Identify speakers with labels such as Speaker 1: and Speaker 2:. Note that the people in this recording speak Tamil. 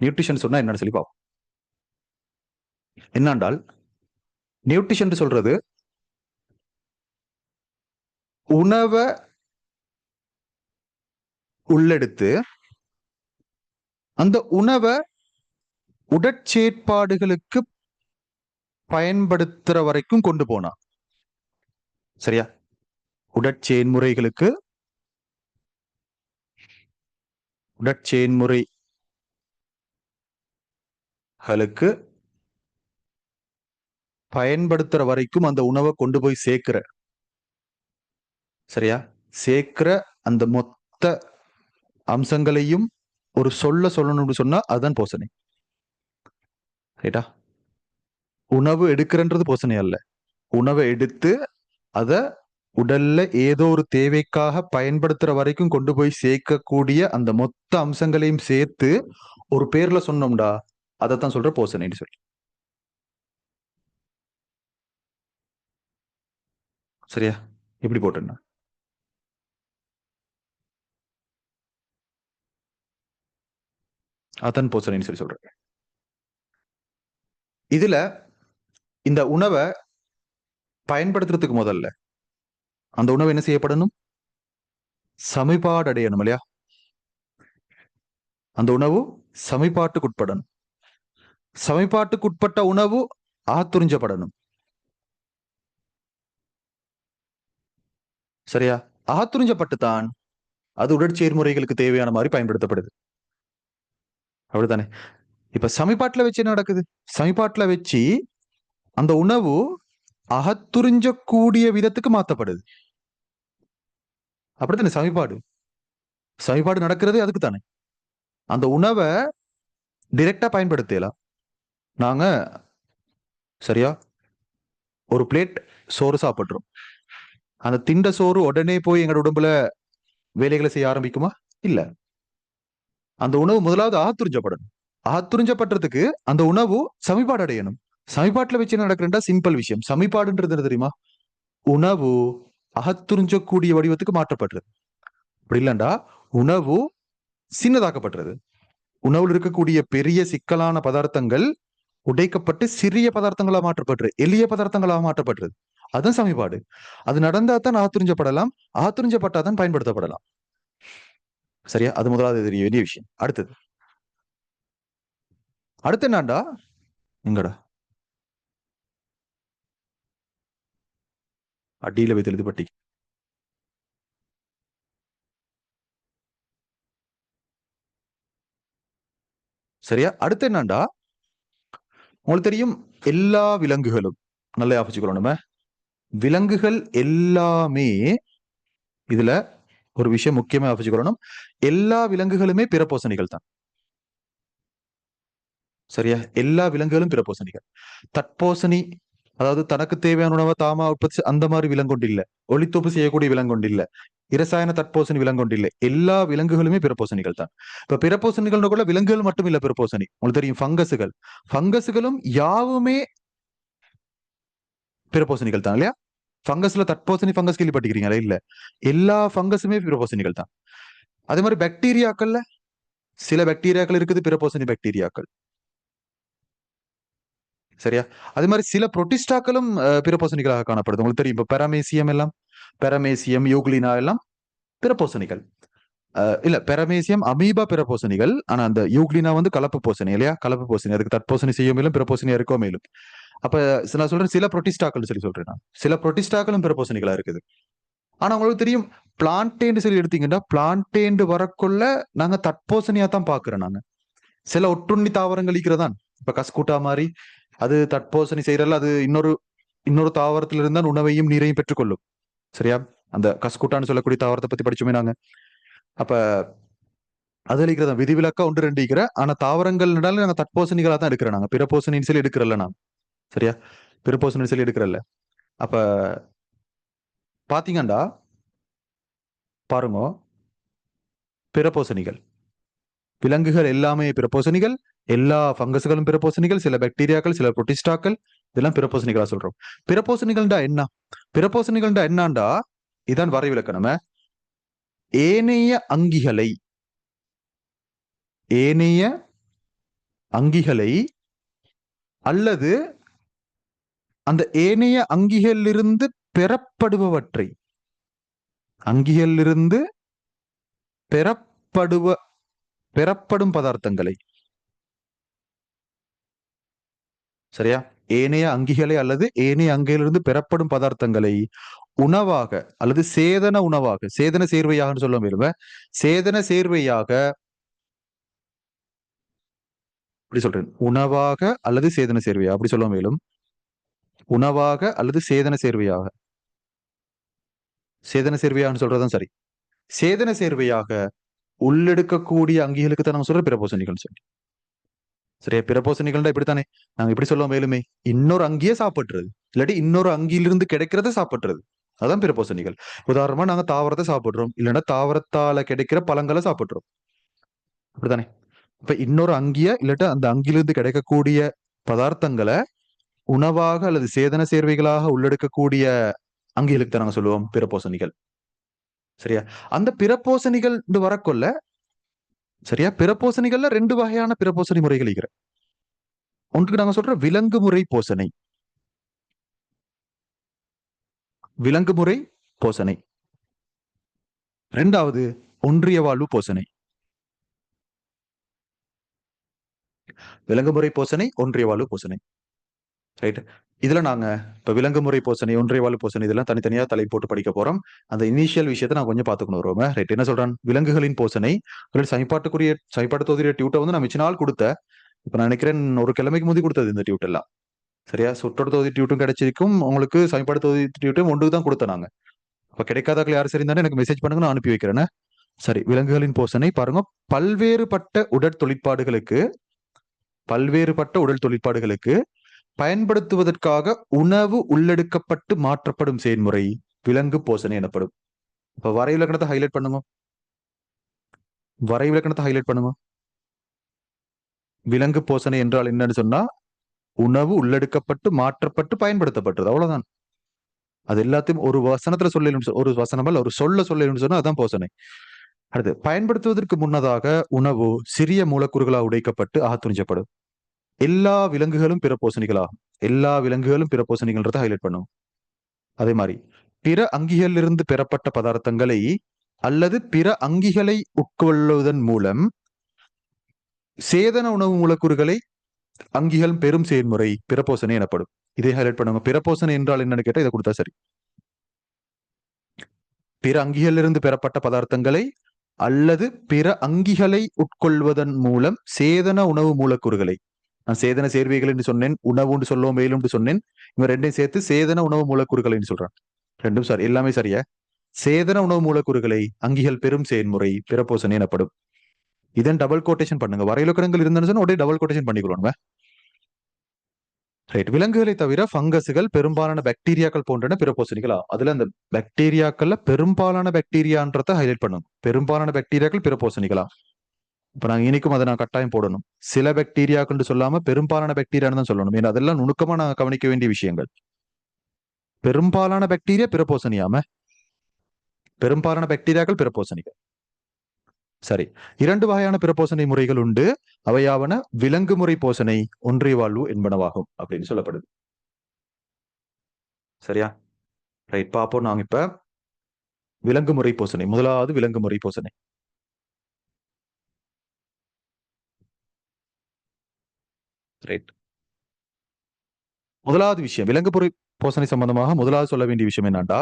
Speaker 1: நியூட்ரிஷன் சொன்னா என்னன்னு சொல்லி பார்ப்போம். என்னண்டால் நியூட்ரிஷன் சொல்றது உணவை உள்ளெடுத்து அந்த உணவை உடற்சேற்பாடுகளுக்கு பயன்படுத்துற வரைக்கும் கொண்டு போனா. சரியா? உடற்செயன்முறைகளுக்கு களுக்கு பயன்படுத்துற வரைக்கும் அந்த உணவை கொண்டு போய் சேர்க்கிற. சரியா? சேர்க்கிற அந்த மொத்த அம்சங்களையும் ஒரு சொல்ல சொல்லணும்னு சொன்னா அதுதான் போசனை. ரைட்டா? உணவு எடுக்கிறன்றது போசனை அல்ல. உணவை எடுத்து அத உடல்ல ஏதோ ஒரு தேவைக்காக பயன்படுத்துற வரைக்கும் கொண்டு போய் சேர்க்கக்கூடிய அந்த மொத்த அம்சங்களையும் சேர்த்து ஒரு பேர்ல சொன்னோம்டா அதைத்தான் சொல்ற போசனைன்னு சொல்லி. சரியா? எப்படி போட்டேன்னா? அதான் போசனைன்னு சொல்லி சொல்றேன். இதுல இந்த உணவை பயன்படுத்துறதுக்கு முதல்ல அந்த உணவு என்ன செய்யப்படணும்? சமிபாடு அடையணும் இல்லையா? அந்த உணவு சமிபாட்டுக்குட்படணும். சமைப்பாட்டுக்குட்பட்ட உணவு ஆத்துறிஞ்சப்படணும் சரியா? ஆத்துறிஞ்சப்பட்டு தான் அது உடற்செயல்முறைகளுக்கு தேவையான மாதிரி பயன்படுத்தப்படுது. அப்படித்தானே? இப்ப சமைப்பாட்டுல வச்சு என்ன நடக்குது? சமைப்பாட்டுல வச்சு அந்த உணவு அகத்துறிஞ்சக்கூடிய விதத்துக்கு மாத்தப்படுது. அப்படித்தானே? சமைப்பாடு சமைப்பாடு நடக்கிறது அதுக்கு தானே அந்த உணவை டிரெக்டா பயன்படுத்தலாம். நாங்க சரியா? ஒரு பிளேட் சோறு சாப்பிடுறோம். அந்த திண்ட சோறு உடனே போய் எங்களோட உடம்புல வேலைகளை செய்ய ஆரம்பிக்குமா? இல்ல. அந்த உணவு முதலாவது ஆத்துரிஞ்சப்படணும். ஆத்துரிஞ்சப்படுறதுக்கு அந்த உணவு சமிபாடு அடையணும். சமிபாட்டில் வச்சு என்ன நடக்கிறா சிம்பிள் விஷயம். சமிபாடுன்றது என்ன தெரியுமா? உணவு அகத்துறிஞ்சக்கூடிய வடிவத்துக்கு மாற்றப்படுறது. அப்படி இல்லண்டா உணவு சின்னதாக்கப்படுறது. உணவில் இருக்கக்கூடிய பெரிய சிக்கலான பதார்த்தங்கள் உடைக்கப்பட்டு சிறிய பதார்த்தங்களாக மாற்றப்படுறது எளிய பதார்த்தங்களாக மாற்றப்படுறது அதுதான் சமிபாடு அது நடந்தா தான் ஆத்துறிஞ்சப்படலாம் தான் பயன்படுத்தப்படலாம். சரியா? அது முதலாவது தெரிய வேண்டிய விஷயம். அடுத்தது. அடுத்து என்னண்டா? எங்கடா அடியில போய் தெளிது பட்டி சரியா? அடுத்து என்னண்டா? உங்களுக்கு தெரியும் எல்லா விலங்குகளும் நல்லா ஞாபகம் நம்ம. விலங்குகள் எல்லாமே இதுல ஒரு விஷயம் முக்கியமா ஞாபகம் எல்லா விலங்குகளுமே பிறப்போசணிகள் தான். சரியா? எல்லா விலங்குகளும் பிறப்போசணிகள் தட்போசணி அதாவது தனக்கு தேவையான உணவை தாமா உற்பத்தி அந்த மாதிரி விலங்கொண்டு இல்ல. ஒளித்தொப்பு செய்யக்கூடிய விலங்கொண்டு இல்ல. இரசாயன தற்போசணி விலங்கொண்டில்லை. எல்லா விலங்குகளுமே பிறப்போசணிகள் தான். இப்ப பிறப்போசணிகள் கூட விலங்குகள் மட்டும் இல்ல பிறப்போசணி உங்களுக்கு தெரியும் ஃபங்கஸுகள். ஃபங்கஸுகளும் யாவுமே பிறப்போசணிகள் தான் இல்லையா? ஃபங்கஸ்ல தற்போசணி ஃபங்கஸ் கேள்விப்பட்டிருக்கிறீங்களா இல்ல. எல்லா ஃபங்கஸுமே பிறப்போசணிகள் தான். அதே மாதிரி பாக்டீரியாக்கள்ல சில பாக்டீரியாக்கள் இருக்குது பிறப்போசணி பாக்டீரியாக்கள். சரியா? அதே மாதிரி சில புரோட்டிஸ்டாக்களும் பிறப்போசணிகளாக காணப்படுது. உங்களுக்கு தெரியும் இப்ப பெராமேசியம் எல்லாம் பெரமேசியம் யூக்ளினா எல்லாம் பிறப்போசணிகள். இல்ல பெரமேசியம் அமீபா பிறப்போசணிகள் ஆனா அந்த யூக்லினா வந்து கலப்பு போசணி இல்லையா? கலப்பு போசணி அதுக்கு தற்போசணி செய்ய மேலும் பிறப்போசணியா இருக்கோ மேலும். அப்ப நான் சொல்றேன் சில புரோட்டிஸ்டாக்கள் சொல்லி சொல்றேன் நான். சில புரோட்டிஸ்டாக்களும் பிறப்போசணிகளா இருக்குது. ஆனா உங்களுக்கு தெரியும் பிளான்டேன்னு சொல்லி எடுத்தீங்கன்னா பிளான்டேண்டு வரக்குள்ள நாங்க தற்போசணியா தான் பாக்குறோம் நாங்க சில ஒட்டுண்ணி தாவரங்கள் இருக்கிறதான் இப்ப கஸ்கூட்டா மாதிரி அது தற்போசணி செய்யறல அது இன்னொரு இன்னொரு தாவரத்துல இருந்தால் உணவையும் நீரையும் பெற்றுக்கொள்ளும். சரியா? அந்த கஸ்கூட்டான்னு சொல்லக்கூடிய தாவரத்தை பத்தி படிச்சோமே நாங்க. அப்ப அது அளிக்கிறதா விதிவிலக்கா ஒன்று ரெண்டு இருக்கிற ஆனா தாவரங்கள் நாங்க தட்போசணிகளா தான் எடுக்கிறோம் நாங்க. பிறப்போசணின்னு சொல்லி எடுக்கிறல்ல நான் சரியா? பிறப்போசணின்னு சொல்லி எடுக்கிறல்ல அப்ப பாத்தீங்கண்டா? பாருங்க. பிறப்போசணிகள் விலங்குகள் எல்லாமே பிறப்போசணிகள் எல்லா ஃபங்கஸ்களும் பிறப்போசணிகள் சில பாக்டீரியாக்கள் சில புரோட்டிஸ்டாக்கள் இதெல்லாம் பிறப்போசணிகளா சொல்றோம். பிறப்போசணிகள்டா என்ன? பிறப்போசணிகள்டா என்னாண்டா? இதான் வரைவிலக்கணம ஏனைய அங்கிகளை ஏனைய அங்கிகளை அல்லது அந்த ஏனைய அங்கிகளிலிருந்து பெறப்படுபவற்றை அங்கிகளிலிருந்து பெறப்படுவ பெறப்படும் பதார்த்தங்களை. சரியா? ஏனைய அங்கிகளை அல்லது ஏனைய அங்கிலிருந்து பெறப்படும் பதார்த்தங்களை உணவாக அல்லது சேதன உணவாக சேதன சேர்வையாக சொல்ல விரும்ப சேதன சேர்வையாக அப்படி சொல்றேன் உணவாக அல்லது சேதன சேர்வையாக அப்படி சொல்ல மேலும். உணவாக அல்லது சேதன சேர்வையாக. சேதன சேர்வையான்னு சொல்றதுதான் சரி. சேதன சேர்வையாக உள்ளெடுக்கக்கூடிய அங்கிகளுக்கு தான் நம்ம சொல்ற பிரபோசனிகள் சொல்லி. சரியா பிரபோசனிகள்னா இப்படித்தானே? நாங்க இப்படி சொல்லுவோம் மேலுமே. இன்னொரு அங்கியே சாப்பிடுறது. இல்லாட்டி இன்னொரு அங்கியிலிருந்து கிடைக்கிறத சாப்பிடுறது. அதான் பிரபோசனிகள் உதாரணமா நாங்க தாவரத்தை சாப்பிடுறோம். இல்லைன்னா தாவரத்தால கிடைக்கிற பழங்களை சாப்பிடுறோம். அப்படித்தானே? இப்ப இன்னொரு அங்கிய இல்லாட்டி அந்த அங்கிலிருந்து கிடைக்கக்கூடிய பதார்த்தங்களை உணவாக அல்லது சேதன சேர்வைகளாக உள்ளெடுக்கக்கூடிய அங்கிகளுக்கு தான் நாங்க சொல்லுவோம் பிறப்போசனிகள் சரியா? அந்த பிறப்போசனிகள் வரக்கொள்ள சரியா? பிறப்போசனைகள்ல ரெண்டு வகையான பிறப்போசனை முறைகள் இருக்கிற ஒன்றுக்கு நாங்க சொல்ற விலங்கு முறை போசனை. விலங்கு முறை போசனை. ரெண்டாவது ஒன்றிய வாழ்வு போசனை. விலங்கு முறை போசனை ஒன்றிய வாழ்வு போசனை. ரைட் இதில் நாங்கள் இப்போ விலங்கு முறை போசனை ஒன்றிய வாழ் போசனை இதெல்லாம் தனித்தனியாக தலை போட்டு படிக்க போகிறோம் அந்த இனிஷியல் விஷயத்தை நான் கொஞ்சம் பார்த்துக்கணும் ரோம. ரைட் என்ன சொல்கிறேன் விலங்குகளின் போசனை சைப்பாட்டுக்குரிய சைப்பாட்டு தொகுதிய டியூட்டை வந்து நான் மிச்ச நாள் கொடுத்தேன் இப்போ நான் நினைக்கிறேன் ஒரு கிழமைக்கு முந்தி கொடுத்தது இந்த டியூட் எல்லாம். சரியா? சுற்றோட தொகுதி டியூட்டும் கிடைச்சிருக்கும். உங்களுக்கு சைப்பாட்டு தொகுதி டியூட்டும் ஒன்றுக்கு தான் கொடுத்தேன் நாங்கள் இப்போ கிடைக்காதாக்கள் யார் சரி எனக்கு மெசேஜ் பண்ணுங்க நான் அனுப்பி வைக்கிறேன்னு சரி விலங்குகளின் போசனை பாருங்க பல்வேறுபட்ட உடற் தொழிற்பாடுகளுக்கு பல்வேறுபட்ட உடல் தொழிற்பாடுகளுக்கு பயன்படுத்துவதற்காக உணவு உள்ளெடுக்கப்பட்டு மாற்றப்படும் செயல்முறை விலங்கு போசனை எனப்படும். இப்ப வரை விளக்கணத்தை ஹைலைட் பண்ணுங்க. வரை விளக்கணத்தை ஹைலைட் பண்ணுங்க. விலங்கு போசனை என்றால் என்னன்னு சொன்னா உணவு உள்ளெடுக்கப்பட்டு மாற்றப்பட்டு பயன்படுத்தப்பட்டது. அவ்வளவுதான். அது எல்லாத்தையும் ஒரு வசனத்துல சொல்ல ஒரு வசனம் அல்ல ஒரு சொல்ல சொல்லணும்னு சொன்னா அதான் போசனை. அடுத்து பயன்படுத்துவதற்கு முன்னதாக உணவு சிறிய மூலக்கூறுகளாக உடைக்கப்பட்டு ஆத்துணிஞ்சப்படும் எல்லா விலங்குகளும் பிற எல்லா விலங்குகளும் பிற போசணிகள்ன்றத ஹைலைட் பண்ணும். அதே மாதிரி பிற அங்கிகளிலிருந்து பெறப்பட்ட பதார்த்தங்களை அல்லது பிற அங்கிகளை உட்கொள்வதன் மூலம் சேதன உணவு மூலக்கூறுகளை அங்கிகள் பெரும் செயல்முறை பிறப்போசனை எனப்படும். இதை ஹைலைட் பண்ணுங்க. பிறப்போசனை என்றால் என்னன்னு கேட்டால் இதை கொடுத்தா சரி. பிற அங்கிகளிலிருந்து பெறப்பட்ட பதார்த்தங்களை அல்லது பிற அங்கிகளை உட்கொள்வதன் மூலம் சேதன உணவு மூலக்கூறுகளை நான் சேதன சேர்வைகள் என்று சொன்னேன் உணவுன்னு சொல்லுவோம் மேலும் சொன்னேன். இவன் ரெண்டையும் சேர்த்து சேதன உணவு மூலக்கூறுகள் சொல்றான் ரெண்டும் சார் எல்லாமே சரியா? சேதன உணவு மூலக்கூறுகளை அங்கிகள் பெரும் செயல்முறை பிறப்போசனை எனப்படும். இதன் டபுள் கோட்டேஷன் பண்ணுங்க. வரையிலக்கணங்கள் இருந்ததுன்னு உடனே டபுள் கோட்டேஷன் பண்ணிக்கொள்ளணும். ரைட் விலங்குகளை தவிர ஃபங்கஸுகள் பெரும்பாலான பாக்டீரியாக்கள் போன்றன பிறப்போசனிகளா? அதுல அந்த பாக்டீரியாக்கள்ல பெரும்பாலான பாக்டீரியான்றத ஹைலைட் பண்ணும் பெரும்பாலான பாக்டீரியாக்கள் பிறப்போசனிகளா? இப்ப நாங்க இனிக்கும் அதை நான் கட்டாயம் போடணும். சில பாக்டீரியாக்கள் சொல்லாம பெரும்பாலான பாக்டீரியான்னு தான் சொல்லணும். ஏன்னா அதெல்லாம் நுணுக்கமா நான் கவனிக்க வேண்டிய விஷயங்கள். பெரும்பாலான பாக்டீரியா பிறப்போசனியாம பெரும்பாலான பாக்டீரியாக்கள் பிறப்போசனிகள் சரி. இரண்டு வகையான பிறப்போசனை முறைகள் உண்டு. அவையாவன விலங்கு முறை போசனை ஒன்றிய வாழ்வு என்பனவாகும் அப்படின்னு சொல்லப்படுது. சரியா? ரைட் பாப்போம் நாங்க இப்ப. விலங்கு முறை போசனை. முதலாவது விலங்கு முறை போசனை. ரைட் முதலாவது விஷயம் விலங்கு பொறி போசனை சம்பந்தமாக முதலாவது சொல்ல வேண்டிய விஷயம் என்னன்னா